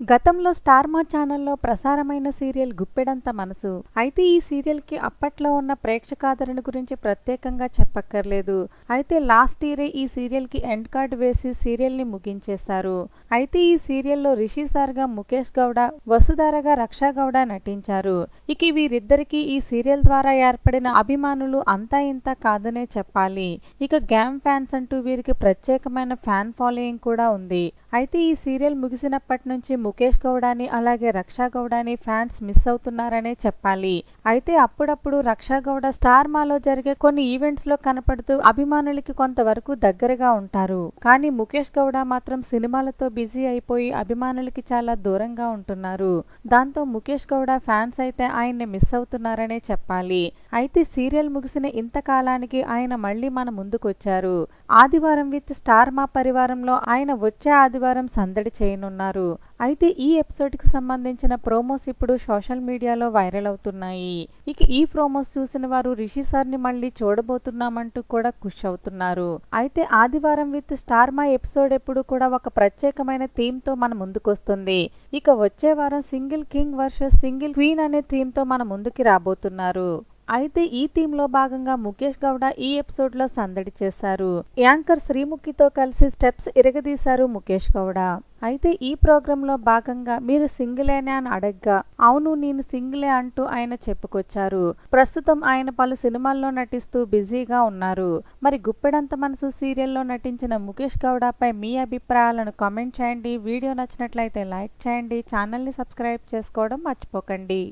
గతంలో స్టార్ మా ఛానల్లో ప్రసారమైన సీరియల్ గుప్పెడంత మనసు. అయితే ఈ సీరియల్కి అప్పట్లో ఉన్న ప్రేక్షకాదరణ గురించి ప్రత్యేకంగా చెప్పక్కర్లేదు. అయితే లాస్ట్ ఇయరే ఈ సీరియల్కి ఎండ్ కార్డ్ వేసి సీరియల్ని ముగించేశారు. అయితే ఈ సీరియల్లో రిషి సార్గా ముఖేష్ గౌడ వసుధారగా రక్షా గౌడ నటించారు. ఇక వీరిద్దరికీ ఈ సీరియల్ ద్వారా ఏర్పడిన అభిమానులు అంతా ఇంత కాదనే చెప్పాలి. ఇక గ్యామ్ ఫ్యాన్స్ అంటూ వీరికి ప్రత్యేకమైన ఫ్యాన్ ఫాలోయింగ్ కూడా ఉంది. అయితే ఈ సీరియల్ ముగిసినప్పటి నుంచి ముఖేష్ గౌడాని అలాగే రక్షా గౌడాని ఫ్యాన్స్ మిస్ అవుతున్నారనే చెప్పాలి. అయితే అప్పుడప్పుడు రక్షా గౌడ స్టార్ మాలో జరిగే కొన్ని ఈవెంట్స్లో కనపడుతూ అభిమానులకి కొంతవరకు దగ్గరగా ఉంటారు. కానీ ముఖేష్ గౌడ మాత్రం సినిమాలతో బిజీ అయిపోయి అభిమానులకి చాలా దూరంగా ఉంటున్నారు. దాంతో ముఖేష్ గౌడ ఫ్యాన్స్ అయితే ఆయన్ని మిస్ అవుతున్నారనే చెప్పాలి. అయితే సీరియల్ ముగిసిన ఇంతకాలానికి ఆయన మళ్ళీ మన ముందుకొచ్చారు. ఆదివారం విత్ స్టార్ మా పరివారంలో ఆయన వచ్చే ఆదివారం సందడి చేయనున్నారు. అయితే ఈ ఎపిసోడ్కి సంబంధించిన ప్రోమోస్ ఇప్పుడు సోషల్ మీడియాలో వైరల్ అవుతున్నాయి. ఇక ఈ ప్రోమోస్ చూసిన వారు రిషి సార్ని మళ్ళీ చూడబోతున్నామంటూ కూడా ఖుష్ అవుతున్నారు. అయితే ఆదివారం విత్ స్టార్ మా ఎపిసోడ్ ఎప్పుడు కూడా ఒక ప్రత్యేకమైన థీమ్తో మన ముందుకొస్తుంది. ఇక వచ్చే వారం single king versus single queen అనే థీమ్తో మన ముందుకి రాబోతున్నారు. అయితే ఈ థీమ్లో భాగంగా ముఖేష్ గౌడ ఈ ఎపిసోడ్లో సందడి చేశారు. యాంకర్ శ్రీముఖితో కలిసి స్టెప్స్ ఇరగదీశారు ముఖేష్ గౌడ. అయితే ఈ ప్రోగ్రామ్లో భాగంగా మీరు సింగిలేనే అని అడగ్గా అవును నేను సింగిలే అంటూ ఆయన చెప్పుకొచ్చారు. ప్రస్తుతం ఆయన పలు సినిమాల్లో నటిస్తూ బిజీగా ఉన్నారు. మరి గుప్పెడంత మనసు సీరియల్లో నటించిన ముఖేష్ గౌడపై మీ అభిప్రాయాలను కామెంట్ చేయండి. వీడియో నచ్చినట్లయితే లైక్ చేయండి. ఛానల్ని సబ్స్క్రైబ్ చేసుకోవడం మర్చిపోకండి.